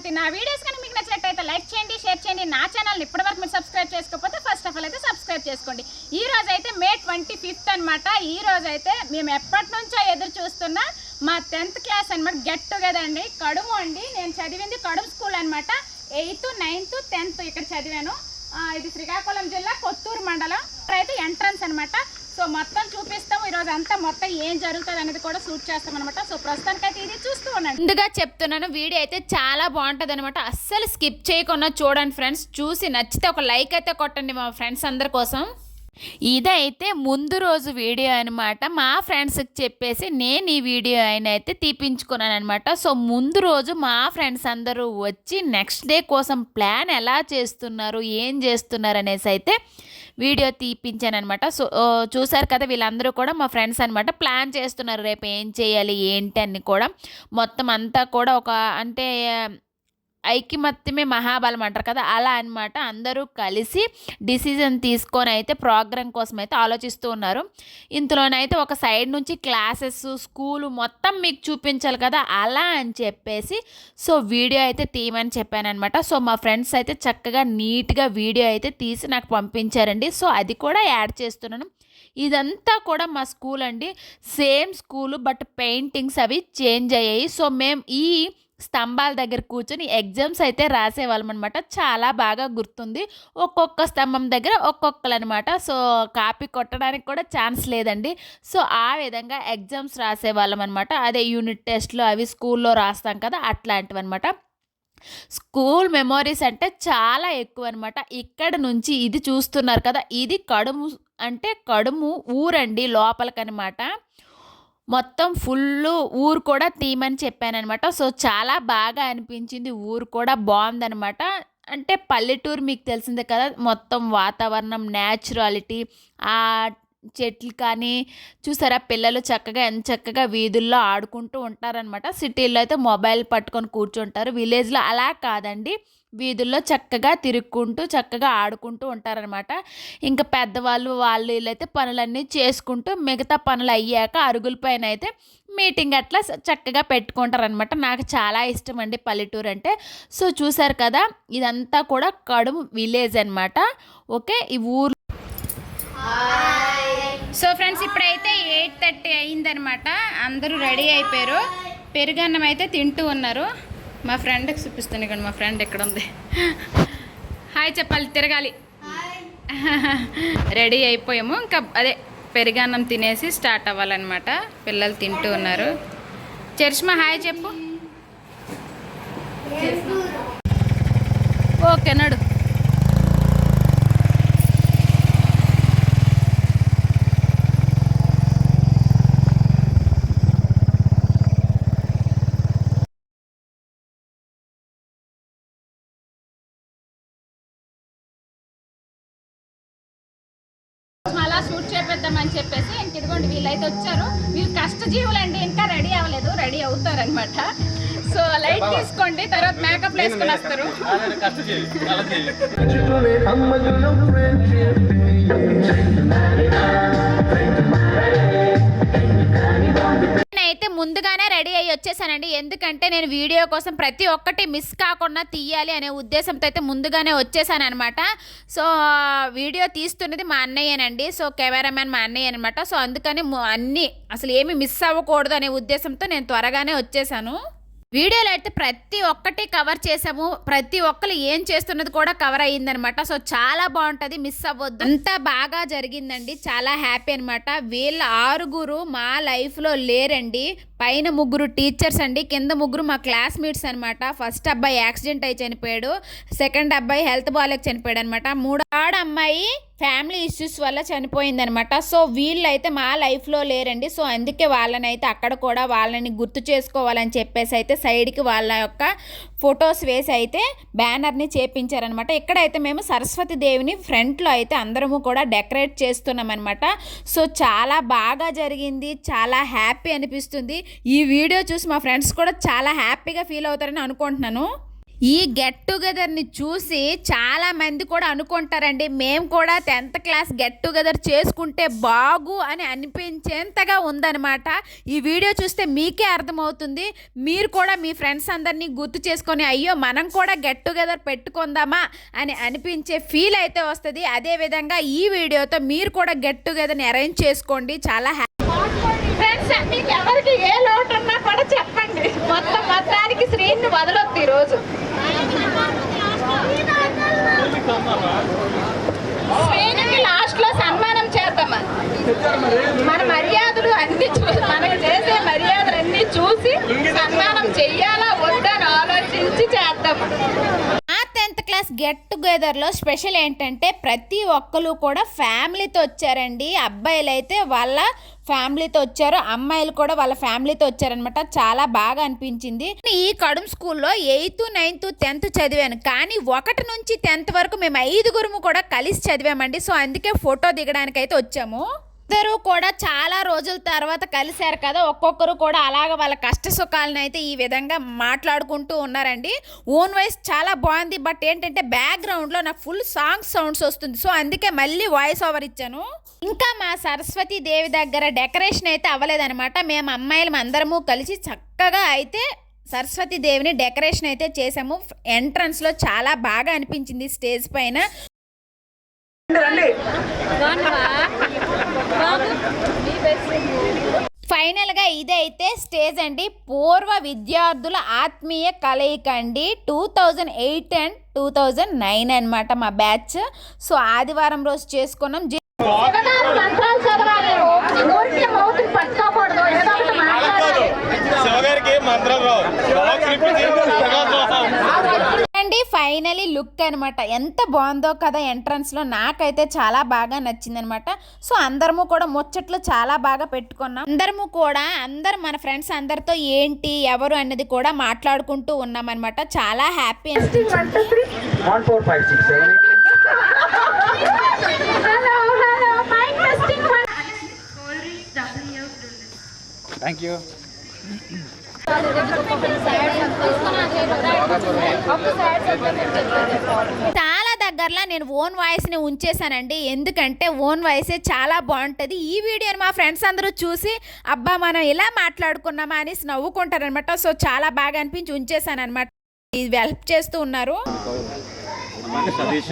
ఇలాంటి నా వీడియోస్ కానీ మీకు నచ్చినట్టయితే లైక్ చేయండి షేర్ చేయండి. నా ఛానల్ ఇప్పటివరకు మీరు సబ్స్క్రైబ్ చేసుకోకపోతే ఫస్ట్ ఆఫ్ ఆల్ అయితే సబ్స్క్రైబ్ చేసుకోండి. ఈ రోజు అయితే మే ట్వంటీ ఫిఫ్త్ అనమాట ఈ రోజు అయితే మేము ఎప్పటి నుంచో ఎదురు చూస్తున్న మా టెన్త్ క్లాస్ అనమాట గెట్ టుగెదర్ అండి. కడుము అండి. నేను చదివింది కడుము స్కూల్ అనమాట ఎయిత్ నైన్త్ టెన్త్ ఇక్కడ చదివాను. ఇది శ్రీకాకుళం జిల్లా కొత్తూరు మండలం. అయితే ఎంట్రన్స్ అనమాట సో మొత్తం చూపిస్తాం ఈరోజు అంతా మొత్తం ఏం జరుగుతుంది అనేది కూడా షూట్ చేస్తాం అనమాట సో ప్రస్తుతానికైతే ఇది చూస్తూ ఉన్నాను ముందుగా చెప్తున్నాను వీడియో అయితే చాలా బాగుంటుంది అనమాట అస్సలు స్కిప్ చేయకుండా చూడండి ఫ్రెండ్స్ చూసి నచ్చితే ఒక లైక్ అయితే కొట్టండి మా ఫ్రెండ్స్ అందరి కోసం. ఇదైతే ముందు రోజు వీడియో అనమాట మా ఫ్రెండ్స్కి చెప్పేసి నేను ఈ వీడియో అయిన అయితే తీపించుకున్నాను అనమాట సో ముందు రోజు మా ఫ్రెండ్స్ అందరూ వచ్చి నెక్స్ట్ డే కోసం ప్లాన్ ఎలా చేస్తున్నారు ఏం చేస్తున్నారు అనేసి అయితే వీడియో తీపించాను అనమాట సో చూసారు కదా వీళ్ళందరూ కూడా మా ఫ్రెండ్స్ అనమాట ప్లాన్ చేస్తున్నారు రేపు ఏం చేయాలి ఏంటి అని కూడా. మొత్తం అంతా కూడా ఒక అంటే ఐక్యమత్యమే మహాబలం అంటారు కదా అలా అన్నమాట. అందరూ కలిసి డిసిజన్ తీసుకొని అయితే ప్రోగ్రామ్ కోసం అయితే ఆలోచిస్తూ ఉన్నారు. ఇందులోనైతే ఒక సైడ్ నుంచి క్లాసెస్ స్కూలు మొత్తం మీకు చూపించాలి కదా అలా అని చెప్పేసి సో వీడియో అయితే తీయమని చెప్పానమాట సో మా ఫ్రెండ్స్ అయితే చక్కగా నీట్గా వీడియో అయితే తీసి నాకు పంపించారండి. సో అది కూడా యాడ్ చేస్తున్నాను. ఇదంతా కూడా మా స్కూల్ అండి. సేమ్ స్కూలు బట్ పెయింటింగ్స్ అవి చేంజ్ అయ్యాయి. సో మేము ఈ స్తంభాల దగ్గర కూర్చొని ఎగ్జామ్స్ అయితే రాసేవాళ్ళం అనమాట చాలా బాగా గుర్తుంది. ఒక్కొక్క స్తంభం దగ్గర ఒక్కొక్కరు అనమాట సో కాపీ కొట్టడానికి కూడా ఛాన్స్ లేదండి. సో ఆ విధంగా ఎగ్జామ్స్ రాసేవాళ్ళం అనమాట అదే యూనిట్ టెస్ట్లు అవి స్కూల్లో రాస్తాం కదా అట్లాంటివి అనమాట స్కూల్ మెమోరీస్ అంటే చాలా ఎక్కువ అనమాట ఇక్కడ నుంచి ఇది చూస్తున్నారు కదా ఇది కడుము అంటే కడుము ఊరండి లోపలికనమాట మొత్తం ఫుల్ ఊరు కూడా తీయమని చెప్పానమాట సో చాలా బాగా అనిపించింది. ఊరు కూడా బాగుందనమాట. అంటే పల్లెటూరు మీకు తెలిసిందే కదా మొత్తం వాతావరణం న్యాచురాలిటీ ఆ చెట్లు కానీ చూసారా? పిల్లలు చక్కగా ఎంత చక్కగా వీధుల్లో ఆడుకుంటూ ఉంటారనమాట. సిటీల్లో అయితే మొబైల్ పట్టుకొని కూర్చుంటారు. విలేజ్లో అలా కాదండి. వీధుల్లో చక్కగా తిరుక్కుంటూ చక్కగా ఆడుకుంటూ ఉంటారనమాట ఇంకా పెద్దవాళ్ళు వాళ్ళు వీళ్ళైతే పనులన్నీ చేసుకుంటూ మిగతా పనులు అయ్యాక అరుగుల పైన అయితే మీటింగ్ అట్లా చక్కగా పెట్టుకుంటారనమాట నాకు చాలా ఇష్టం అండి పల్లెటూరు అంటే. సో చూసారు కదా ఇదంతా కూడా కడుము విలేజ్ అనమాట ఓకే ఈ ఊరు సో ఫ్రెండ్స్ ఇప్పుడైతే ఎయిట్ థర్టీ అయిందనమాట అందరూ రెడీ అయిపోయారు. పెరుగన్నం అయితే తింటూ ఉన్నారు. మా ఫ్రెండ్కి చూపిస్తాను ఇక్కడ మా ఫ్రెండ్ ఎక్కడ ఉంది హాయ్ చెప్పాలి తిరగాలి. రెడీ అయిపోయాము. ఇంకా అదే పెరుగన్నం తినేసి స్టార్ట్ అవ్వాలన్నమాట. పిల్లలు తింటూ ఉన్నారు. చరిష్మా హాయ్ చెప్పు. ఓకే నడు అలా షూట్ చేపిద్దామని చెప్పేసి ఇంక ఇదిగోండి వీళ్ళైతే వచ్చారు వీళ్ళు కష్టజీవులండి ఇంకా రెడీ అవ్వలేదు రెడీ అవుతారనమాట సో లైట్ తీసుకోండి తర్వాత మేకప్ వేసుకొని వస్తారు. నేనైతే ముందుగానే వచ్చేసానండి. ఎందుకంటే నేను వీడియో కోసం ప్రతి ఒక్కటి మిస్ కాకుండా తీయాలి అనే ఉద్దేశంతో అయితే ముందుగానే వచ్చేసాను అనమాట సో వీడియో తీస్తున్నది మా అన్నయ్యనండి. సో కెమెరామ్యాన్ మా అన్నయ్య అనమాట సో అందుకని అన్నీ అసలు ఏమి మిస్ అవ్వకూడదు అనే ఉద్దేశంతో నేను త్వరగానే వచ్చేసాను. వీడియోలో అయితే ప్రతి ఒక్కటి కవర్ చేసాము. ప్రతి ఒక్కరు ఏం చేస్తున్నది కూడా కవర్ అయ్యిందనమాట. సో చాలా బాగుంటుంది. మిస్ అవ్వద్దు. అంతా బాగా జరిగిందండి. చాలా హ్యాపీ అనమాట వీళ్ళ ఆరుగురు మా లైఫ్లో లేరండి. పైన ముగ్గురు టీచర్స్ అండి. కింద ముగ్గురు మా క్లాస్మేట్స్ అనమాట ఫస్ట్ అబ్బాయి యాక్సిడెంట్ అయి చనిపోయాడు. సెకండ్ అబ్బాయి హెల్త్ బాగాలేక చనిపోయాడు అనమాట మూడో ఆడ అమ్మాయి ఫ్యామిలీ ఇష్యూస్ వల్ల చనిపోయింది అనమాట సో వీళ్ళైతే మా లైఫ్లో లేరండి. సో అందుకే వాళ్ళని అయితే అక్కడ కూడా వాళ్ళని గుర్తు చేసుకోవాలని చెప్పేసి అయితే సైడ్కి వాళ్ళ యొక్క ఫొటోస్ వేసి అయితే బ్యానర్ని చేపించారనమాట. ఇక్కడైతే మేము సరస్వతి దేవిని ఫ్రంట్లో అయితే అందరము కూడా డెకరేట్ చేస్తున్నాం అనమాట సో చాలా బాగా జరిగింది. చాలా హ్యాపీ అనిపిస్తుంది. ఈ వీడియో చూసి మా ఫ్రెండ్స్ కూడా చాలా హ్యాపీగా ఫీల్ అవుతారని అనుకుంటున్నాను. ఈ గెట్ టుగెదర్ని చూసి చాలామంది కూడా అనుకుంటారండి మేము కూడా టెన్త్ క్లాస్ గెట్ టుగెదర్ చేసుకుంటే బాగు అని అనిపించేంతగా ఉందన్నమాట. ఈ వీడియో చూస్తే మీకే అర్థమవుతుంది. మీరు కూడా మీ ఫ్రెండ్స్ అందరినీ గుర్తు చేసుకొని అయ్యో మనం కూడా గెట్ టుగెదర్ పెట్టుకుందామా అని అనిపించే ఫీల్ అయితే వస్తుంది. అదేవిధంగా ఈ వీడియోతో మీరు కూడా గెట్ టుగెదర్ని అరేంజ్ చేసుకోండి. చాలా హ్యాపీ మీకు ఎవరికి ఏ లోటు ఉన్నా కూడా చెప్పండి. మొత్తం మొత్తానికి శ్రీని వదలొద్దు ఈరోజు. శ్రీనికి లాస్ట్లో సన్మానం చేద్దామా మన మర్యాదలు అన్ని చూసి మనకు చేసే మర్యాదలు అన్ని చూసి సన్మానం చెయ్యాలా వద్దని ఆలోచించి చేద్దామా టెన్త్ గెట్ టుగెదర్లో స్పెషల్ ఏంటంటే ప్రతి ఒక్కరు కూడా ఫ్యామిలీతో వచ్చారండి. అబ్బాయిలు అయితే వాళ్ళ ఫ్యామిలీతో వచ్చారు. అమ్మాయిలు కూడా వాళ్ళ ఫ్యామిలీతో వచ్చారనమాట చాలా బాగా అనిపించింది. ఈ కడుం స్కూల్లో ఎయిత్ నైన్త్ టెన్త్ చదివాను. కానీ ఒకటి నుంచి టెన్త్ వరకు మేము ఐదుగురుము కూడా కలిసి చదివామండి. సో అందుకే ఫోటో దిగడానికి అయితే వచ్చాము. ఇద్దరు కూడా చాలా రోజుల తర్వాత కలిశారు కదా. ఒక్కొక్కరు కూడా అలాగ వాళ్ళ కష్ట సుఖాలను అయితే ఈ విధంగా మాట్లాడుకుంటూ ఉన్నారండి. ఓన్ వాయిస్ చాలా బాగుంది. బట్ ఏంటంటే బ్యాక్గ్రౌండ్లో నాకు ఫుల్ సాంగ్ సౌండ్స్ వస్తుంది. సో అందుకే మళ్ళీ వాయిస్ ఓవర్ ఇచ్చాను. ఇంకా మా సరస్వతి దేవి దగ్గర డెకరేషన్ అయితే అవ్వలేదన్నమాట. మేము అమ్మాయిలు అందరము కలిసి చక్కగా అయితే సరస్వతి దేవిని డెకరేషన్ అయితే చేసాము ఎంట్రన్స్లో చాలా బాగా అనిపించింది స్టేజ్ పైన. ఫైనల్గా ఇదైతే స్టేజ్ అండి. పూర్వ విద్యార్థుల ఆత్మీయ కలయిక అండి. Two thousand eight and two thousand nine అనమాట మా బ్యాచ్. సో ఆదివారం రోజు చేసుకున్నాం. మంత్రం రావు. అండి ఫైనలీ లుక్ అనమాట ఎంత బాగుందో కదా ఎంట్రన్స్లో. నాకైతే చాలా బాగా నచ్చింది అనమాట సో అందరము కూడా ముచ్చట్లు చాలా బాగా పెట్టుకున్నాం. అందరము కూడా అందరు మన ఫ్రెండ్స్ అందరితో ఏంటి ఎవరు అన్నది కూడా మాట్లాడుకుంటూ ఉన్నాం అనమాట చాలా హ్యాపీ థ్యాంక్ యూ చాలా దగ్గరలో నేను ఓన్ వాయిస్ని ఉంచేసానండి ఎందుకంటే ఓన్ వాయిసే చాలా బాగుంటుంది. ఈ వీడియోని మా ఫ్రెండ్స్ అందరూ చూసి అబ్బా మనం ఇలా మాట్లాడుకున్నామా? అని నవ్వుకుంటారనమాట సో చాలా బాగా అనిపించి ఉంచేసాను అనమాట ఇది హెల్ప్ చేస్తూ ఉన్నారు. సతీష్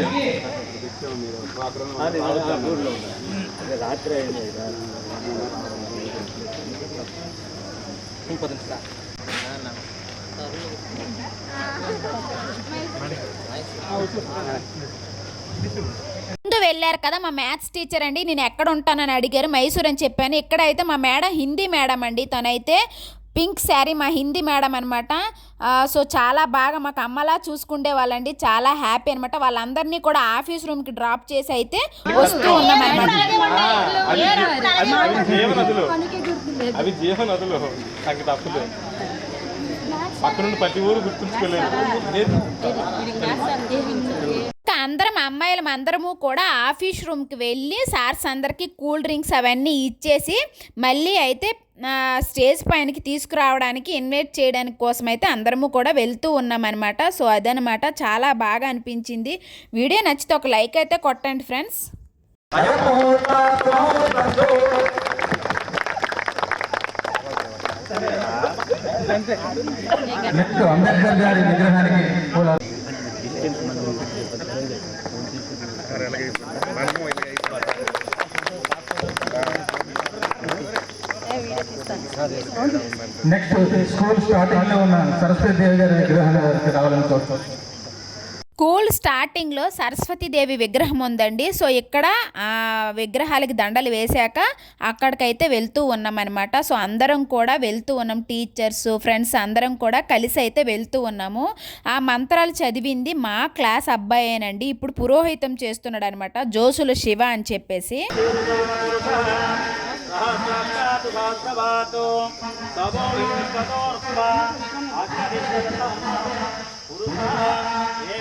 ముందు వెళ్ళారు కదా మా మ్యాథ్స్ టీచర్ అండి. నేను ఎక్కడ ఉంటానని అడిగారు. మైసూర్ అని చెప్పాను. ఇక్కడైతే మా మేడం హిందీ మేడం అండి. తనైతే పింక్ శారీ మా హిందీ మేడం అనమాట సో చాలా బాగా మాకు అమ్మలా చూసుకుండే వాళ్ళండి. చాలా హ్యాపీ అనమాట వాళ్ళందరినీ కూడా ఆఫీస్ రూమ్కి డ్రాప్ చేసి అయితే వస్తూ ఉన్నాం అనమాట నుండి ప్రతి ఊరు గుర్తుంచుకోలేదు అందరం అమ్మాయిలం అందరము కూడా ఆఫీస్ రూమ్కి వెళ్ళి సార్స్ అందరికీ కూల్ డ్రింక్స్ అవన్నీ ఇచ్చేసి మళ్ళీ అయితే స్టేజ్ పైనకి తీసుకురావడానికి ఇన్వైట్ చేయడానికి కోసం అయితే అందరము కూడా వెళ్తూ ఉన్నామన్నమాట. సో అదనమాట చాలా బాగా అనిపించింది. వీడియో నచ్చితే ఒక లైక్ అయితే కొట్టండి ఫ్రెండ్స్. నెక్స్ట్ అంబేద్కర్ గారి విగ్రహానికి నెక్స్ట్ స్కూల్ స్టార్టింగ్లో ఉన్న సరస్వతి దేవి గారి విగ్రహానికి రావాలని కోరుతున్నాను స్కూల్ స్టార్టింగ్లో సరస్వతీదేవి విగ్రహం ఉందండి. సో ఇక్కడ ఆ విగ్రహాలకి దండలు వేశాక అక్కడికైతే వెళ్తూ ఉన్నామన్నమాట. సో అందరం కూడా వెళ్తూ ఉన్నాం. టీచర్స్ ఫ్రెండ్స్ అందరం కూడా కలిసి అయితే వెళ్తూ ఉన్నాము. ఆ మంత్రాలు చదివింది మా క్లాస్ అబ్బాయేనండి. ఇప్పుడు పురోహితం చేస్తున్నాడు అనమాట జోసుల శివ అని చెప్పేసి.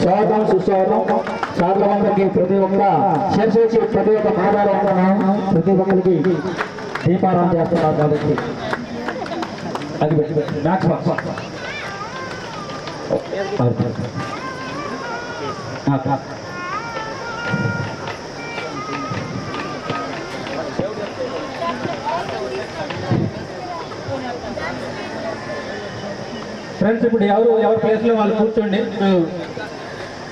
స్వాగతం సుస్వాగతం సార్లమందరికి ప్రతి ఒక్క షేర్ ప్రతి ఒక్క ఆధారం ప్రతి ఒక్కరికి దీపారాధన చేస్తున్నారు కాబట్టి. అది మ్యాక్సిమం ఫ్రెండ్స్ ఇప్పుడు ఎవరు ఎవరి ప్లేస్లో వాళ్ళు కూర్చోండి. ఇప్పుడు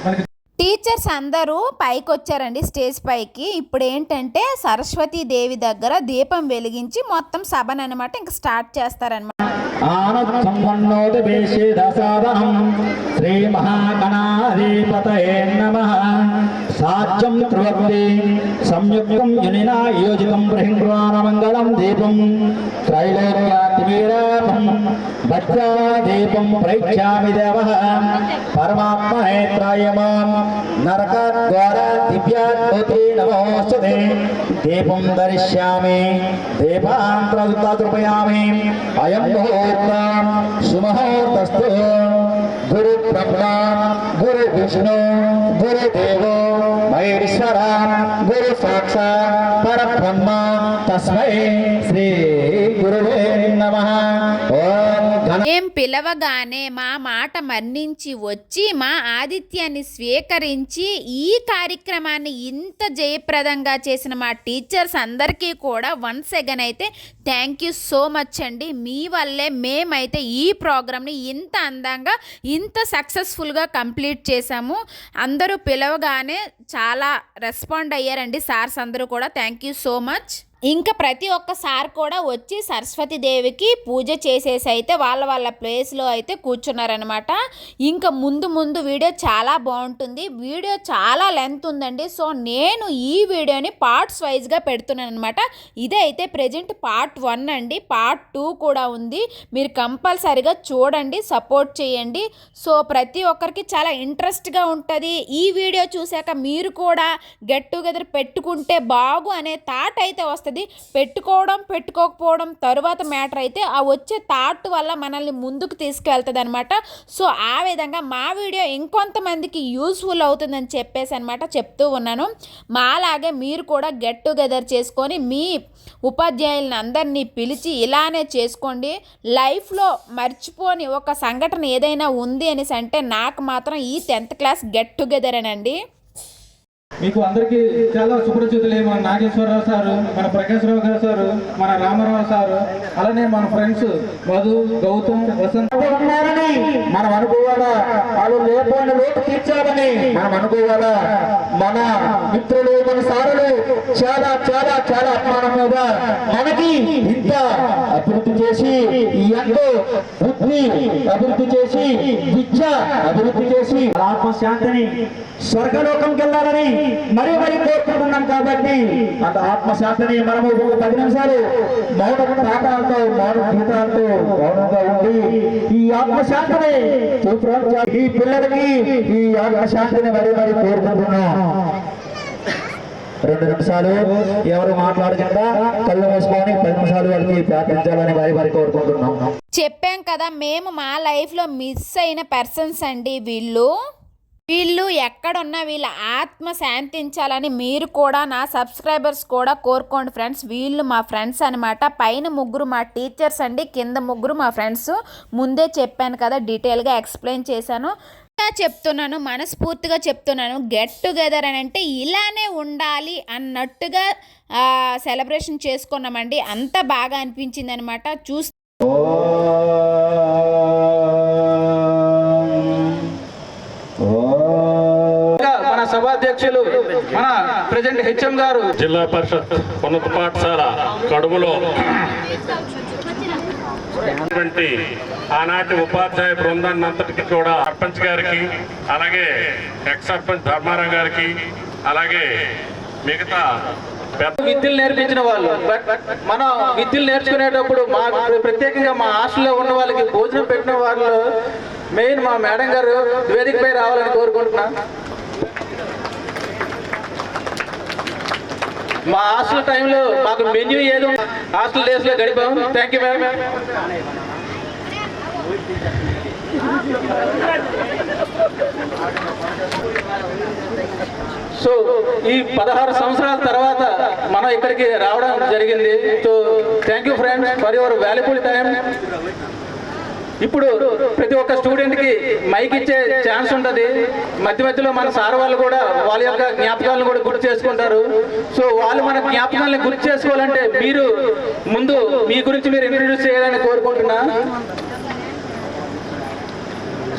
మనకి టీచర్స్ అందరూ పైకి వచ్చారండి స్టేజ్ పైకి. ఇప్పుడు ఏంటంటే సరస్వతీ దేవి దగ్గర దీపం వెలిగించి మొత్తం సభను అనమాట ఇంకా స్టార్ట్ చేస్తారనమాట ఆనత్సంపన్నోదవేశే దసాదనం శ్రీ మహాగణాధిపతయే నమ. సాధ్యం త్రివర్తి సంయుక్తం యునినా యోజితం బ్రహింద్వానమంగళం దీపం త్రైలోక్యాతివీరాపం భద్రా దీపం ప్రేక్షామి దేవ పరమాత్మనేత్రాయమాం నరక ద్వార దివ్యాత్మతే నమోస్తుతే దీపం దరిష్యామి దీపాంతృపయామి అయం ముహూర్తం సుముహూర్తస్తు గురు బ్రహ్మ గురు విష్ణు గురు దేవో మహేశ్వర గురు సాక్షాత్ పరబ్రహ్మ తస్మై శ్రీ గురువే నమ ఓం మేం పిలవగానే మా మాట మన్నించి వచ్చి మా ఆదిత్యాన్ని స్వీకరించి ఈ కార్యక్రమాన్ని ఇంత జయప్రదంగా చేసిన మా టీచర్స్ అందరికీ కూడా వన్స్ అగైన్ అయితే థ్యాంక్ యూ సో మచ్ అండి. మీ వల్లే మేమైతే ఈ ప్రోగ్రామ్ని ఇంత అందంగా ఇంత సక్సెస్ఫుల్గా కంప్లీట్ చేశాము. అందరూ పిలవగానే చాలా రెస్పాండ్ అయ్యారండి సార్స్ అందరూ కూడా. Thank you so much. ఇంకా ప్రతి ఒక్క సార్ కూడా వచ్చి సరస్వతి దేవికి పూజ చేసేసి అయితే వాళ్ళ వాళ్ళ ప్లేస్లో అయితే కూర్చున్నారనమాట ఇంకా ముందు ముందు వీడియో చాలా బాగుంటుంది. వీడియో చాలా లెంత్ ఉందండి. సో నేను ఈ వీడియోని పార్ట్స్ వైజ్గా పెడుతున్నాను అనమాట ఇదే అయితే ప్రజెంట్ పార్ట్ వన్ అండి. పార్ట్ టూ కూడా ఉంది. మీరు కంపల్సరిగా చూడండి సపోర్ట్ చేయండి. సో ప్రతి ఒక్కరికి చాలా ఇంట్రెస్ట్గా ఉంటుంది. ఈ వీడియో చూశాక మీరు కూడా గెట్ టుగెదర్ పెట్టుకుంటే బాగు అనే థాట్ అయితే వస్తుంది. పెట్టుకోవడం పెట్టుకోకపోవడం తరువాత మ్యాటర్ అయితే ఆ వచ్చే థాట్ వల్ల మనల్ని ముందుకు తీసుకెళ్తుంది అనమాట సో ఆ విధంగా మా వీడియో ఇంకొంతమందికి యూస్ఫుల్ అవుతుందని చెప్పేసి అనమాట చెప్తూ ఉన్నాను. మాలాగే మీరు కూడా గెట్ టుగెదర్ చేసుకొని మీ ఉపాధ్యాయులను అందరినీ పిలిచి ఇలానే చేసుకోండి. లైఫ్లో మర్చిపోని ఒక సంఘటన ఏదైనా ఉంది అనేసి అంటే నాకు మాత్రం ఈ టెన్త్ క్లాస్ గెట్ టుగెదర్ అనండి మీకు అందరికీ చాలా సుపరిచితులే మన నాగేశ్వరరావు సారు మన ప్రకాశ్రావు గారు సారు మన రామారావు సారు అలానే మన ఫ్రెండ్స్ మధు గౌతమ్ వసంత్. ఉన్నారని మనం అనుకోవాలా వాళ్ళు లేకపోయిన లోటు తీర్చాలని మనం అనుకోవాలా. మన మిత్రులు మన సారులు చాలా చాలా చాలా అభిమానం మీద మనకి ఇంత అభివృద్ధి చేసి ఈ ఎంతో బుద్ధి అభివృద్ధి చేసి విద్య అభివృద్ధి చేసి ఆత్మశాంతిని స్వర్గలోకంకి వెళ్ళాలని మరీ మరీ కోరుకుంటున్నాం కాబట్టి అంత ఆత్మశాంతిని మనము ఒక పది నిమిషాలు మౌన పాఠాలతో మౌన గీతాలతో మౌనంగా ఉండి ఈ ఆత్మశాంతిని ఈ పిల్లలకి ఈ ఆత్మశాంతిని మరీ మరీ కోరుకుంటున్నాం. రెండు నిమిషాలు. ఎవరు మాట్లాడకుండా కళ్ళు మూసుకొని పది నిమిషాలు వాళ్ళకి ప్రార్థించాలని వారి వారి కోరుకుంటున్నాం. చెప్పాం కదా మేము మా లైఫ్లో మిస్ అయిన పర్సన్స్ అండి వీళ్ళు. వీళ్ళు ఎక్కడున్నా వీళ్ళ ఆత్మ శాంతించాలని మీరు కూడా నా సబ్స్క్రైబర్స్ కూడా కోరుకోండి ఫ్రెండ్స్ వీళ్ళు మా ఫ్రెండ్స్ అనమాట పైన ముగ్గురు మా టీచర్స్ అండి కింద ముగ్గురు మా ఫ్రెండ్స్ ముందే చెప్పాను కదా డీటెయిల్గా ఎక్స్ప్లెయిన్ చేశాను. చెప్తున్నాను మనస్ఫూర్తిగా చెప్తున్నాను గెట్ టుగెదర్ అని అంటే ఇలానే ఉండాలి అన్నట్టుగా సెలబ్రేషన్ చేసుకున్నామండి. అంత బాగా అనిపించింది అనమాట చూస్తే మన సభాధ్యక్షులు మన ప్రెసిడెంట్ హెచ్ఎం గారు. జిల్లా పరిషత్ ఉన్నత పాఠశాల కడుపులో ఉన్నటువంటి ఆనాటి ఉపాధ్యాయ బృందాన్ని అంతటికి కూడా సర్పంచ్ గారికి అలాగే ఎక్స్ సర్పంచ్ ధర్మారావు గారికి అలాగే మిగతా పెద్ద విద్యలు నేర్పించిన వాళ్ళు. బట్ మనం విద్యలు నేర్చుకునేటప్పుడు మా ప్రత్యేకంగా మా హాస్టల్లో ఉన్న వాళ్ళకి భోజనం పెట్టిన వాళ్ళు మెయిన్ మా మేడం గారు వేదికపై రావాలని కోరుకుంటున్నాను మా హాస్టల్ టైంలో మాకు మెన్యూ ఏదో హాస్టల్ డేస్లో గడిపాం. థ్యాంక్ యూ మ్యామ్ సో ఈ పదహారు సంవత్సరాల తర్వాత మనం ఇక్కడికి రావడం జరిగింది. So thank you friends for your valuable time ఇప్పుడు ప్రతి ఒక్క స్టూడెంట్కి మైక్ ఇచ్చే ఛాన్స్ ఉంటుంది. మధ్య మధ్యలో మన సార్ వాళ్ళు కూడా వాళ్ళ యొక్క జ్ఞాపకాలను కూడా గుర్తు చేసుకుంటారు. సో వాళ్ళు మన జ్ఞాపకాలను గుర్తు చేసుకోవాలంటే మీరు ముందు మీ గురించి మీరు ఇంట్రడ్యూస్ చేయాలని కోరుకుంటున్నా.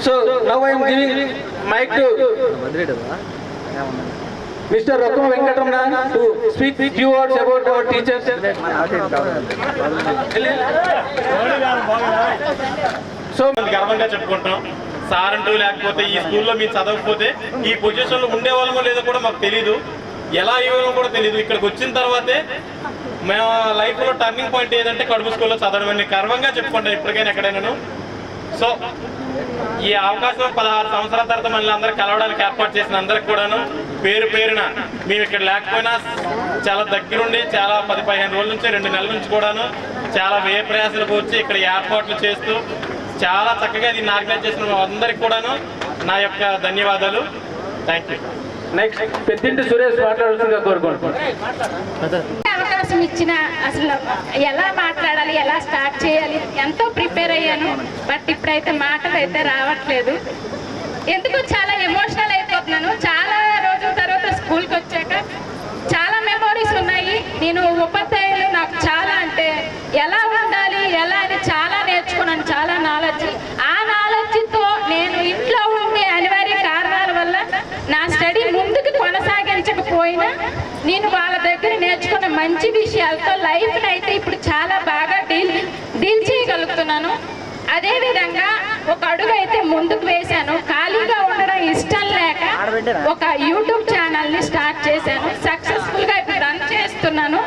So now I'm giving mic to mister Rokkam Venkataramana to speak few words about our teachers so గర్వంగా చెప్పుకుంటాం. సార్ అంటూ లేకపోతే ఈ స్కూల్లో మీరు చదవకపోతే ఈ పొజిషన్లో ఉండేవాళ్ళమో లేదో కూడా మాకు తెలియదు ఎలా ఇవ్వాలో కూడా తెలియదు ఇక్కడికి వచ్చిన తర్వాతే మేము లైఫ్లో టర్నింగ్ పాయింట్ ఏదంటే కడుపు స్కూల్లో చదవడం అని. గర్వంగా చెప్పుకుంటాం ఇప్పటికైనా ఎక్కడైనా సో ఈ అవకాశం పదహారు సంవత్సరాల తర్వాత మళ్ళీ అందరూ కలవడానికి ఏర్పాటు చేసిన అందరికి కూడాను పేరు పేరున మేము ఇక్కడ లేకపోయినా చాలా దగ్గరుండి చాలా పది పదిహేను రోజుల నుంచి రెండు నెలల నుంచి కూడాను చాలా వ్యయ ప్రయాసాలకు వచ్చి ఇక్కడ ఏర్పాట్లు చేస్తూ చాలా చక్కగా దీన్ని ఆర్గనైజ్ చేసిన అందరికి కూడాను నా యొక్క ధన్యవాదాలు. థ్యాంక్ యూ నెక్స్ట్ పెద్దింటి సురేష్ మాట్లాడుతుందిగా కోరుకుంటున్నాను అవకాశం ఇచ్చిన అసలు ఎలా మాట్లాడాలి ఎలా స్టార్ట్ చేయాలి ఎంతో ప్రిపేర్ అయ్యాను బట్ ఇప్పుడైతే మాటలు అయితే రావట్లేదు. ఎందుకు చాలా ఎమోషనల్ అయిపోతున్నాను చాలా రోజుల తర్వాత స్కూల్కి వచ్చాక చాలా మెమోరీస్ ఉన్నాయి. నేను ఉపాధ్యాయులు మంచి విషయాలతో లైఫ్ని అయితే ఇప్పుడు చాలా బాగా డీల్ డీల్ చేయగలుగుతున్నాను. అదే విధంగా ఒక అడుగు అయితే ముందుకు వేశాను. ఖాళీగా ఉండడం ఇష్టం లేక ఒక యూట్యూబ్ ఛానల్ని స్టార్ట్ చేశాను. సక్సెస్ఫుల్గా ఇప్పుడు రన్ చేస్తున్నాను.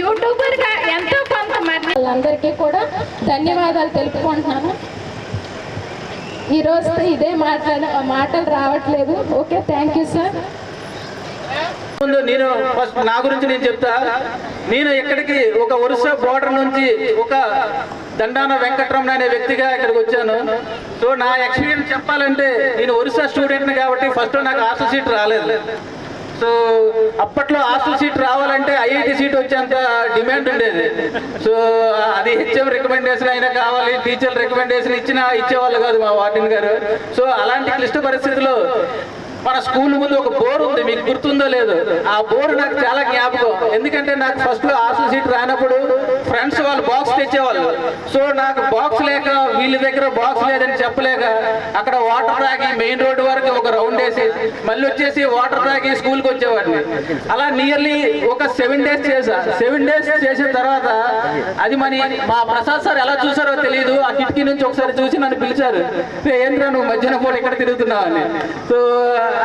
యూట్యూబర్గా ఎంతో కొంతమంది వాళ్ళందరికీ కూడా ధన్యవాదాలు తెలుపుకుంటున్నాను. ఈ రోజు ఇదే మాట్లాడ మాటలు రావట్లేదు. ఓకే థ్యాంక్ యూ సార్ ముందు నేను ఫస్ట్ నా గురించి నేను చెప్తా. నేను ఇక్కడికి ఒక ఒరిస్సా బోర్డర్ నుంచి ఒక దండాన వెంకటరమణ అనే వ్యక్తిగా ఇక్కడికి వచ్చాను. సో నా ఎక్స్పీరియన్స్ చెప్పాలంటే నేను ఒరిస్సా స్టూడెంట్ని కాబట్టి ఫస్ట్ నాకు హాస్టల్ సీట్ రాలేదు. సో అప్పట్లో హాస్టల్ సీట్ రావాలంటే ఐఐటి సీట్ వచ్చేంత డిమాండ్ ఉండేది. సో అది హెచ్ఎం రికమెండేషన్ అయినా కావాలి టీచర్ రికమెండేషన్ ఇచ్చినా ఇచ్చేవాళ్ళు కాదు మా వార్డెన్ గారు. సో అలాంటి క్లిష్ట పరిస్థితుల్లో మన స్కూల్ ముందు ఒక బోర్ ఉంది మీకు గుర్తుందో లేదు. ఆ బోర్ నాకు చాలా జ్ఞాపకం. ఎందుకంటే నాకు ఫస్ట్లో సీట్ రానప్పుడు ఫ్రెండ్స్ వాళ్ళు బాక్స్ తెచ్చేవాళ్ళు. సో నాకు బాక్స్ లేక వీళ్ళ దగ్గర బాక్స్ లేదని చెప్పలేక అక్కడ వాటర్ తాగి మెయిన్ రోడ్డు వరకు ఒక రౌండ్ వేసి మళ్ళీ వచ్చేసి వాటర్ తాగి స్కూల్కి వచ్చేవాడిని. అలా నియర్లీ ఒక సెవెన్ డేస్ చేశా. సెవెన్ డేస్ చేసిన తర్వాత అది మరి మా ప్రసాద్ సార్ ఎలా చూసారో తెలియదు ఆ కిటికీ నుంచి ఒకసారి చూసి నన్ను పిలిచారు. ఏంట్రా నువ్వు మధ్యాహ్నం పూట ఇక్కడ తిరుగుతున్నావు? అని. సో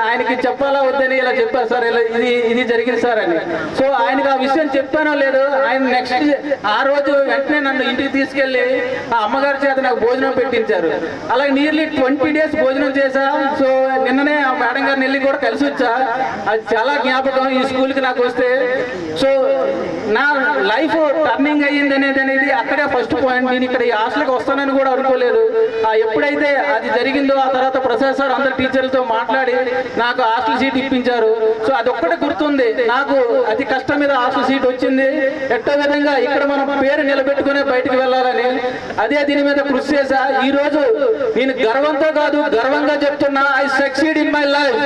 ఆయనకి చెప్పాలా వద్దని ఇలా చెప్పారు సార్ ఇలా ఇది ఇది జరిగింది సార్ అని. సో ఆయనకి ఆ విషయం చెప్పానో లేదు ఆయన నెక్స్ట్ ఆ రోజు వెంటనే నన్ను ఇంటికి తీసుకెళ్ళి ఆ అమ్మగారి చేత నాకు భోజనం పెట్టించారు. అలాగే నియర్లీ ట్వంటీ డేస్ భోజనం చేశా. సో నిన్ననే ఆ మేడం గారిని వెళ్ళి కూడా కలిసి వచ్చా. అది చాలా జ్ఞాపకం ఈ స్కూల్కి నాకు వస్తే. సో నా లైఫ్ టర్నింగ్ అయ్యింది అనేది అనేది అక్కడే ఫస్ట్ పాయింట్ నేను ఇక్కడ ఈ హాస్టల్కి వస్తానని కూడా అనుకోలేదు. ఆ ఎప్పుడైతే అది జరిగిందో ఆ తర్వాత ప్రొఫెసర్ అందరు టీచర్లతో మాట్లాడి నాకు హాస్టల్ సీట్ ఇప్పించారు. సో అది ఒక్కటే గుర్తుంది. నాకు అతి కష్టం మీద హాస్టల్ సీట్ వచ్చింది. ఎట్టో విధంగా ఇక్కడ మనం పేరు నిలబెట్టుకునే బయటికి వెళ్ళాలని అదే దీని మీద కృషి చేశా. ఈ రోజు నేను గర్వంతో కాదు గర్వంగా చెప్తున్నా I succeed in my life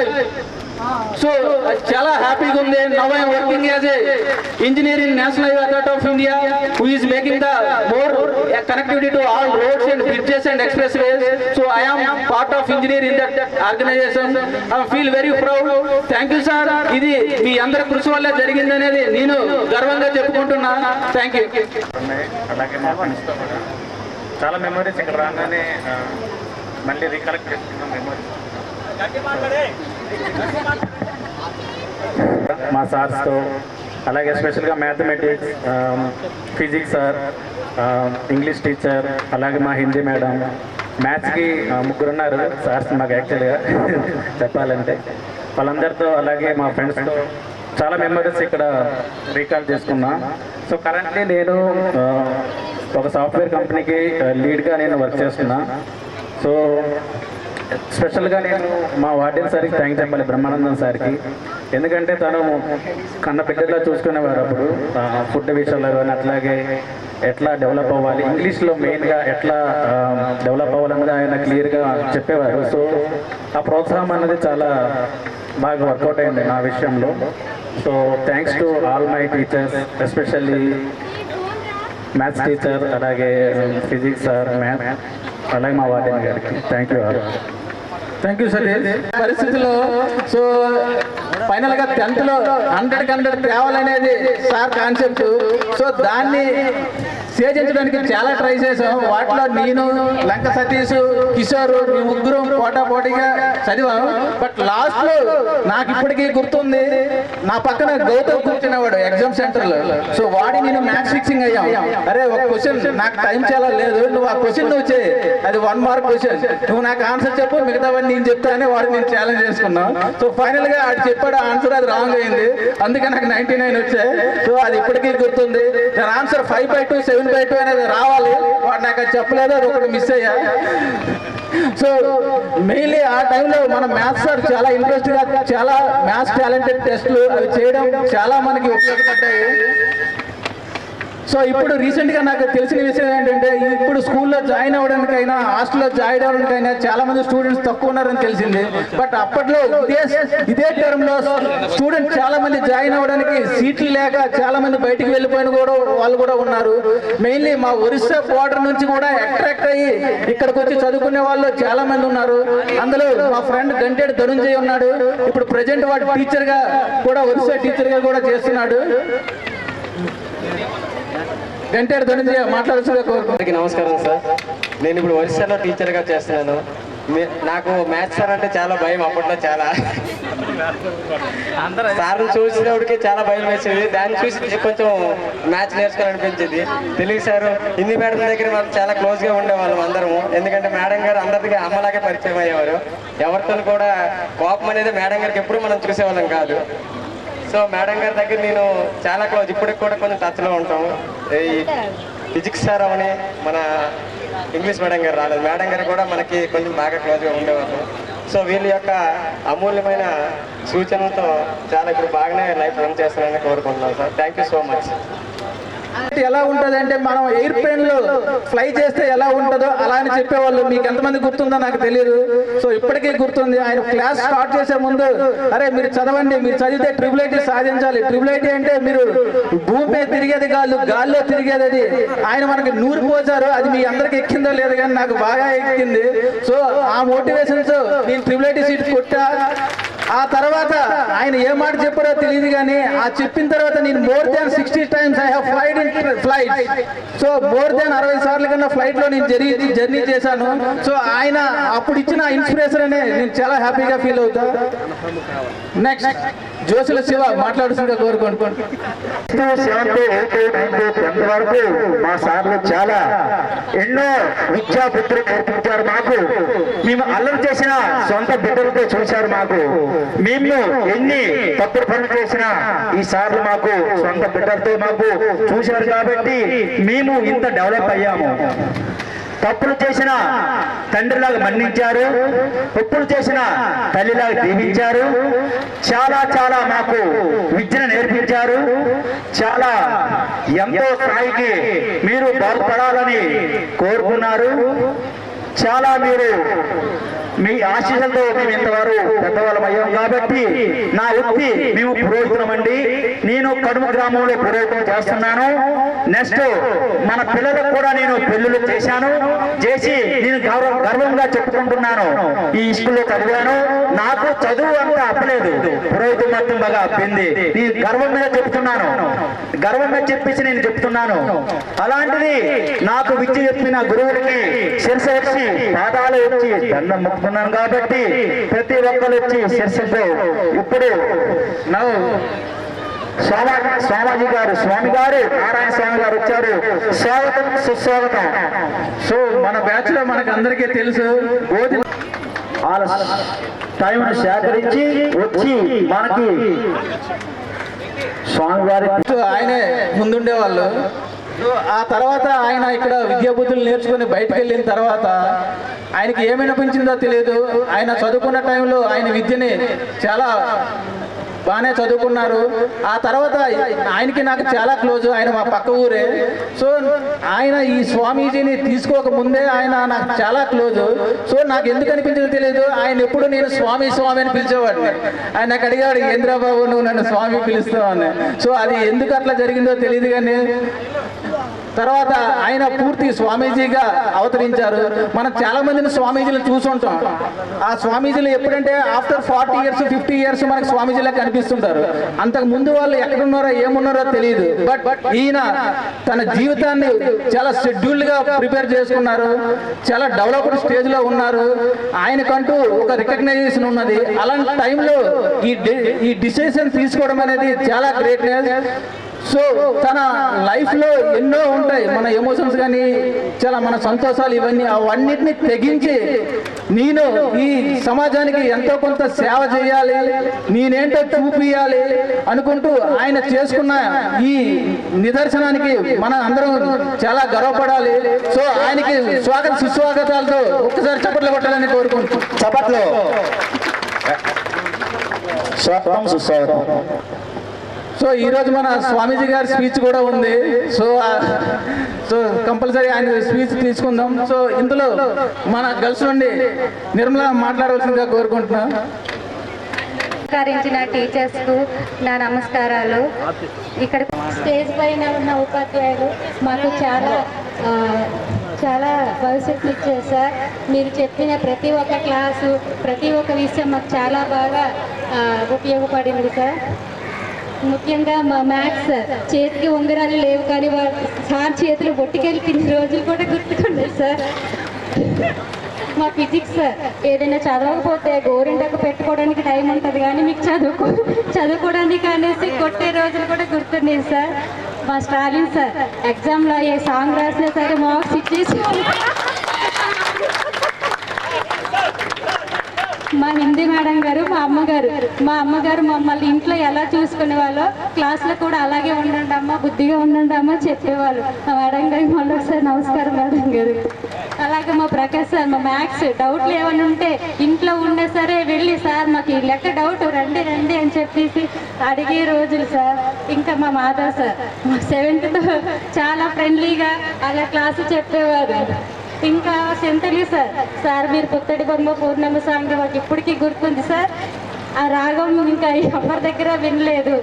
so చాలా హ్యాపీగా ఉంది. Now I'm working as a engineer in National Highway Authority of India who is making the more connectivity to all roads and bridges and express ways so I am part of engineer in that organization I feel very proud thank you sir ఇది మీ అందరి కృషి వల్ల జరిగింది అనేది నేను గర్వంగా చెప్పుకుంటున్నా. థ్యాంక్ యూ చాలా మెమరీస్ ఇక్కడ రాగానే మళ్ళీ రీకలెక్ట్ చేసుకున్న మెమరీస్ మా సార్స్తో అలాగే స్పెషల్గా mathematics physics sir English teacher అలాగే మా హిందీ మేడం మ్యాథ్స్కి ముగ్గురున్నారు ముగ్గురు ఉన్నారు సార్స్ మాకు యాక్చువల్గా చెప్పాలంటే. వాళ్ళందరితో అలాగే మా ఫ్రెండ్స్తో చాలా మెమరీస్ ఇక్కడ రీకాల్ చేసుకున్నా. సో కరెంట్లీ నేను ఒక సాఫ్ట్వేర్ కంపెనీకి లీడ్గా నేను వర్క్ చేస్తున్నా. సో స్పెషల్గా నేను మా వార్డెన్ సార్కి థ్యాంక్ చెప్పాలి బ్రహ్మానందం సార్కి. ఎందుకంటే తను కన్న బిడ్డలో చూసుకునేవారు అప్పుడు. ఫుడ్ విషయంలో కానీ అట్లాగే ఎట్లా డెవలప్ అవ్వాలి ఇంగ్లీష్లో మెయిన్గా ఎట్లా డెవలప్ అవ్వాలన్నది ఆయన క్లియర్గా చెప్పేవారు. సో ఆ ప్రోత్సాహం అన్నది చాలా బాగా వర్కౌట్ అయింది నా విషయంలో. So thanks to all my teachers especially maths teacher అలాగే ఫిజిక్స్ సార్ మ్యాథ్ అలాగే మా వార్డెన్ గారికి. Thank you thank you sir పరిస్థితిలో. సో ఫైనల్గా టెన్త్లో హండ్రెడ్ హండ్రెడ్ తేవాలనేది సార్ కాన్సెప్ట్. సో దాన్ని సేజించడానికి చాలా ట్రై చేసాం వాటిలో నేను లంక సతీష్ కిషోర్ మీ ముగ్గురు పోటా పోటీగా చదివాం బట్ లాస్ట్లో నాకు ఇప్పటికీ గుర్తుంది నా పక్కన గౌతమ్ కూర్చునేవాడు ఎగ్జామ్ సెంటర్లో. సో వాడి నేను మ్యాథ్స్ ఫిక్సింగ్ అయ్యాం. అరే ఒక క్వశ్చన్ నాకు టైం చాలా లేదు. నువ్వు ఆ క్వశ్చన్ నువ్వు చేయి అది వన్ మార్క్ క్వశ్చన్ నువ్వు నాకు ఆన్సర్ చెప్పు మిగతావన్నీ నేను చెప్తానే వాడు నేను ఛాలెంజ్ చేసుకున్నాం. సో ఫైనల్గా ఆడు చెప్పాడు ఆన్సర్ అది రాంగ్ అయింది. అందుకే నాకు నైన్టీ నైన్ వచ్చాయి. సో అది ఇప్పటికీ గుర్తుంది. Answer five by two seven ఎందుకు టూ అనేది రావాలి. వాడు నాకు చెప్పలేదు అది ఒకటి మిస్ అయ్యా. సో మెయిన్లీ ఆ టైంలో మన మ్యాథ్స్ సార్ చాలా ఇంట్రెస్టింగ్ చాలా మ్యాథ్స్ టాలెంటెడ్ టెస్ట్లు అవి చేయడం చాలా మనకి ఉపయోగపడ్డాయి. సో ఇప్పుడు రీసెంట్గా నాకు తెలిసిన విషయం ఏంటంటే ఇప్పుడు స్కూల్లో జాయిన్ అవ్వడానికైనా హాస్టల్లో జాయిన్ అవ్వడానికైనా చాలా మంది స్టూడెంట్స్ తక్కువ ఉన్నారని తెలిసింది. బట్ అప్పట్లో ఇదే ఇదే టర్మ్లో స్టూడెంట్ చాలా మంది జాయిన్ అవ్వడానికి సీట్లు లేక చాలా మంది బయటికి వెళ్ళిపోయిన కూడా వాళ్ళు కూడా ఉన్నారు. మెయిన్లీ మా ఒరిస్సా బోర్డర్ నుంచి కూడా అట్రాక్ట్ అయ్యి ఇక్కడికి వచ్చి చదువుకునే వాళ్ళు చాలా మంది ఉన్నారు. అందులో మా ఫ్రెండ్ గంటేడు ధనుంజయ్ ఉన్నాడు. ఇప్పుడు ప్రజెంట్ వాడు టీచర్గా కూడా ఒరిస్సా టీచర్గా కూడా చేస్తున్నాడు. గంటేడు ధనుంజయ మాట్లాడుతున్నా నమస్కారం సార్. నేను ఇప్పుడు ఒరిస్సాలో టీచర్గా చేస్తున్నాను. నాకు మ్యాథ్స్ సార్ అంటే చాలా భయం అప్పట్లో చాలా. సార్లు చూసినప్పటికీ చాలా భయం వేసేది. దాన్ని చూసి కొంచెం మ్యాథ్స్ నేర్చుకోవాలనిపించింది. తెలుగు సార్ హిందీ మేడం దగ్గర మనం చాలా క్లోజ్గా ఉండేవాళ్ళం అందరము. ఎందుకంటే మేడం గారు అందరికీ అమ్మలాగే పరిచయం అయ్యేవారు. ఎవరితో కూడా కోపం అనేది మేడం గారికి ఎప్పుడు మనం చూసేవాళ్ళం కాదు. సో మేడం గారి దగ్గర నేను చాలా క్లోజ్. ఇప్పటికి కూడా కొంచెం టచ్లో ఉంటాము. ఈ ఫిజిక్స్ సార్ అవని మన ఇంగ్లీష్ మేడం గారు రాలేదు. మేడం గారు కూడా మనకి కొంచెం బాగా క్లోజ్గా ఉండేవారు. సో వీళ్ళ యొక్క అమూల్యమైన సూచనలతో చాలా ఇప్పుడు బాగానే లైఫ్ రన్ చేస్తానని కోరుకుంటున్నాను sir. Thank you so much ఎలా ఉంటది అంటే మనం ఎయిర్లో ఫ్లై చేస్తే ఎలా ఉంటుందో అలా అని చెప్పేవాళ్ళు. మీకు ఎంతమంది గుర్తుందో నాకు తెలియదు సో ఇప్పటికీ గుర్తుంది. ఆయన క్లాస్ స్టార్ట్ చేసే ముందు అరే మీరు చదవండి మీరు చదివితే ట్రిపుల్ ఐటీ సాధించాలి. ట్రిపుల్ ఐటీ అంటే మీరు భూమి మీద తిరిగేది కాదు గాల్లో తిరిగేది అది ఆయన మనకి నూరు పోసారు. అది మీ అందరికి ఎక్కిందో లేదు కానీ నాకు బాగా ఎక్కింది. సో ఆ మోటివేషన్స్ నేను ట్రిపుల్ ఐటీ సీట్ కొట్టా. ఆ తర్వాత ఆయన ఏ మాట చెప్పారో తెలియదు కానీ ఆ చెప్పిన తర్వాత నేను more than sixty times I have flight in flight so more than అరవై సార్లు కన్నా ఫ్లైట్లో నేను జర్నీ జర్నీ చేశాను. సో ఆయన అప్పుడు ఇచ్చిన ఇన్స్పిరేషన్ అనే నేను చాలా హ్యాపీగా ఫీల్ అవుతా. నెక్స్ట్ జోసుల శివ మాట్లాడుతుంటే కోరుకోండి. సెవెంత్ వరకు మా సార్లు చాలా ఎన్నో విద్యా బుద్ధులు నేర్పించారు మాకు. మేము అల్లరి చేసిన సొంత బిడ్డలతో చూశారు మాకు. మేము ఎన్ని తప్పుడు పనులు చేసినా ఈ సార్లు మాకు సొంత బిడ్డలతో మాకు చూశారు కాబట్టి మేము ఇంత డెవలప్ అయ్యాము. తప్పులు చేసిన తండ్రిలాగా మన్నించారు. తప్పులు చేసిన తల్లిలాగా దీవించారు. చాలా చాలా మాకు విద్యను నేర్పించారు. చాలా ఎంతో స్థాయికి మీరు బాగుపడాలని కోరుకున్నారు. చాలా మీరు మీ ఆశీస్సులతో మేము ఇంతవరకు పెద్దవాళ్ళం అయ్యాం కాబట్టి నా వృత్తి మేము పురోహితులమండి. నేను కడుమ గ్రామంలో పురోహితం చేస్తున్నాను. నెక్స్ట్ మన పిల్లలకు కూడా నేను పెళ్ళిళ్ళు చేశాను. చేసి నేను గర్వంగా చెప్పుకుంటున్నాను. ఈ స్కూల్లో చదివాను. నాకు చదువు అంత అప్పలేదు. పురోహితం మొత్తం బాగా అప్పింది. నేను గర్వం మీద చెప్తున్నాను. గర్వం మీద చెప్పేసి నేను చెప్తున్నాను. అలాంటిది నాకు విద్య చెప్పిన గురువులకి శిరస వచ్చి పాదాలు ఇచ్చి దండం మొక్కుతున్నాను కాబట్టి ప్రతి ఒక్కరు వచ్చి శిర్షతో ఇప్పుడు నా స్వామి స్వామాజీ గారు స్వామి గారు నారాయణ స్వామి గారు వచ్చారు. స్వాగతం సుస్వాగతం. సో మన బ్యాచ్లో మనకు అందరికీ తెలుసు బోధి వాళ్ళ సేకరించి వచ్చి మనకి స్వామి గారి ఆయనే ముందుండే వాళ్ళు ఆ తర్వాత ఆయన ఇక్కడ విద్యాబుద్ధులు నేర్చుకుని బయటకు వెళ్ళిన తర్వాత ఆయనకి ఏమనిపించిందో తెలియదు ఆయన చదువుకున్న టైంలో ఆయన విద్యని చాలా బాగానే చదువుకున్నారు. ఆ తర్వాత ఆయనకి నాకు చాలా క్లోజ్ ఆయన మా పక్క ఊరే. సో ఆయన ఈ స్వామీజీని తీసుకోక ముందే ఆయన నాకు చాలా క్లోజ్. సో నాకు ఎందుకు అనిపించిందో తెలియదు. ఆయన ఎప్పుడు నేను స్వామి స్వామి అని పిలిచేవాడిని. ఆయన నాకు అడిగాడు ఏంద్రాబాబు నువ్వు నన్ను స్వామి పిలుస్తావు? అని. సో అది ఎందుకు అట్లా జరిగిందో తెలియదు కానీ తర్వాత ఆయన పూర్తి స్వామీజీగా అవతరించారు. మనం చాలా మందిని స్వామీజీలు చూసుంటాం ఆ స్వామీజీలు ఎప్పుడంటే after forty years fifty years మనకి స్వామీజీలా కనిపిస్తుంటారు. అంతకు ముందు వాళ్ళు ఎక్కడున్నారో ఏమున్నారో తెలియదు. బట్ ఈయన తన జీవితాన్ని చాలా షెడ్యూల్డ్గా ప్రిపేర్ చేసుకున్నారు. చాలా డెవలప్డ్ స్టేజ్లో ఉన్నారు. ఆయనకంటూ ఒక రికగ్నైజేషన్ ఉన్నది. అలాంటి టైంలో ఈ ఈ డిసిషన్ తీసుకోవడం అనేది చాలా గ్రేట్నెస్ సో తన లైఫ్లో ఎన్నో ఉంటాయి. మన ఎమోషన్స్ కానీ చాలా మన సంతోషాలు ఇవన్నీ అవన్నిటిని తెగించి నేను ఈ సమాజానికి ఎంతో కొంత సేవ చేయాలి నేనేంటో చూపియాలి అనుకుంటూ ఆయన చేసుకున్న ఈ నిదర్శనానికి మన అందరం చాలా గర్వపడాలి. సో ఆయనకి స్వాగత సుస్వాగతాలతో ఒక్కసారి చప్పట్లు కొట్టాలని కోరుకుంటున్నాను చప్పట్లో. స్వాగతం సుస్వాగతం. సో ఈరోజు మన స్వామీజీ గారి స్పీచ్ కూడా ఉంది. సో సో కంపల్సరీ ఆయన స్పీచ్ తీసుకుందాం. సో ఇందులో మన గర్ల్స్ నుండి నిర్మల మాట్లాడవలసిందిగా కోరుకుంటున్నాం. సహకరించిన టీచర్స్కు నా నమస్కారాలు. ఇక్కడ స్టేజ్ పైన ఉన్న ఉపాధ్యాయులు మాకు చాలా చాలా భవిష్యత్తు ఇచ్చారు సార్. మీరు చెప్పిన ప్రతి ఒక్క క్లాసు ప్రతి ఒక్క విషయం మాకు చాలా బాగా ఉపయోగపడింది సార్. ముఖ్యంగా మా మ్యాథ్స్ సార్ చేతికి ఉంగరాలు లేవు కానీ వారు సార్ చేతులు బొట్టుకెళ్ళి రోజులు కూడా గుర్తుకున్నాయి సార్. మా ఫిజిక్స్ సార్ ఏదైనా చదవకపోతే గోరింటకు పెట్టుకోవడానికి టైం ఉంటుంది కానీ మీకు చదువుకో చదువుకోవడానికి అనేసి కొట్టే రోజులు కూడా గుర్తున్నాయి సార్. మా స్టాలిన్ సార్ ఎగ్జామ్లో ఏ సాంగ్ రాసినా సరే మార్క్స్ ఇచ్చేసి మా హిందీ మేడం గారు మా అమ్మగారు. మా అమ్మగారు మమ్మల్ని ఇంట్లో ఎలా చూసుకునే వాళ్ళు క్లాస్లో కూడా అలాగే ఉండండి అమ్మ బుద్ధిగా ఉండండి అమ్మ చెప్పేవాళ్ళు. మా మేడం గారికి మళ్ళీ ఒకసారి నమస్కారం మేడం గారు. అలాగే మా ప్రకాష్ సార్ మా మ్యాథ్స్ డౌట్లు ఏమైనా ఉంటే ఇంట్లో ఉండే సరే వెళ్ళి సార్ మాకు ఈ లెక్క డౌట్ రండి రండి అని చెప్పేసి అడిగే రోజులు సార్. ఇంకా మా మాధవ్ సార్ మా సెవెంత్తో చాలా ఫ్రెండ్లీగా అలా క్లాసు చెప్పేవారు. ఇంకా సెంతలి సార్. సార్ మీరు పుత్తడి బొమ్మ పూర్ణమ సాంగ్ మాకు ఇప్పటికీ గుర్తుంది సార్. ఆ రాగం ఇంకా ఎవరి దగ్గర వినలేదు.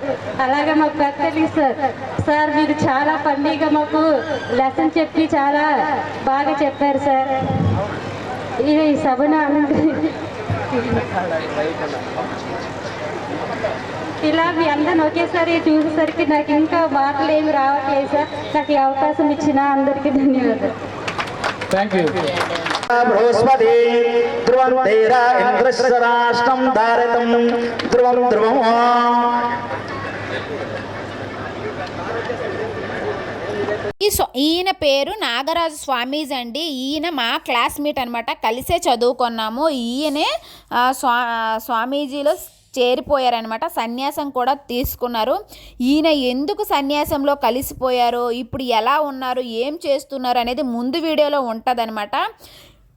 అలాగే మాకు పెద్దలి సార్. సార్ మీరు చాలా పండుగ మాకు లెసన్ చెప్పి చాలా బాగా చెప్పారు సార్. ఇది ఈ సభను ఇలా మీ అందరిని ఒకేసారి చూసేసరికి నాకు ఇంకా మాటలు ఏమి రావట్లేదు సార్. నాకు ఈ అవకాశం ఇచ్చిన అందరికీ ధన్యవాదాలు. థ్యాంక్ యూ బృహస్పతి ధ్రువం రాష్ట్రం దారితం ధ్రువం ధ్రువం ఈ ఈయన పేరు నాగరాజు స్వామీజీ అండి. ఈయన మా క్లాస్మేట్ అనమాట కలిసే చదువుకున్నాము. ఈయనే స్వా స్వామీజీలో చేరిపోయారనమాట సన్యాసం కూడా తీసుకున్నారు. ఈయన ఎందుకు సన్యాసంలో కలిసిపోయారో ఇప్పుడు ఎలా ఉన్నారు ఏం చేస్తున్నారు అనేది ముందు వీడియోలో ఉంటుందన్నమాట.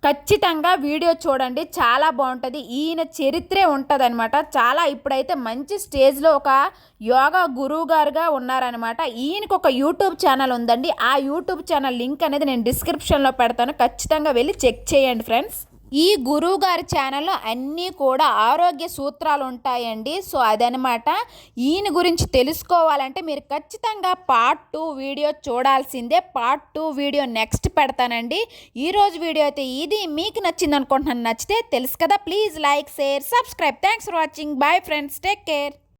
ఖచ్చితంగా వీడియో చూడండి చాలా బాగుంటుంది. ఈయన చరిత్రే ఉంటుందన్నమాట. చాలా ఇప్పుడైతే మంచి స్టేజ్లో ఒక యోగా గురువు గారుగా ఉన్నారనమాట ఈయనకు ఒక యూట్యూబ్ ఛానల్ ఉందండి. ఆ యూట్యూబ్ ఛానల్ లింక్ అనేది నేను డిస్క్రిప్షన్లో పెడతాను. ఖచ్చితంగా వెళ్ళి చెక్ చేయండి ఫ్రెండ్స్. ఈ గురువు గారి ఛానల్లో అన్నీ కూడా ఆరోగ్య సూత్రాలు ఉంటాయండి. సో అదనమాట ఈయన గురించి తెలుసుకోవాలంటే మీరు ఖచ్చితంగా పార్ట్ టూ వీడియో చూడాల్సిందే. పార్ట్ టూ వీడియో నెక్స్ట్ పెడతానండి. ఈరోజు వీడియో అయితే ఇది. మీకు నచ్చింది అనుకుంటున్నాను నచ్చితే తెలుసు కదా. Please like share subscribe. Thanks for watching. Bye friends. Take care.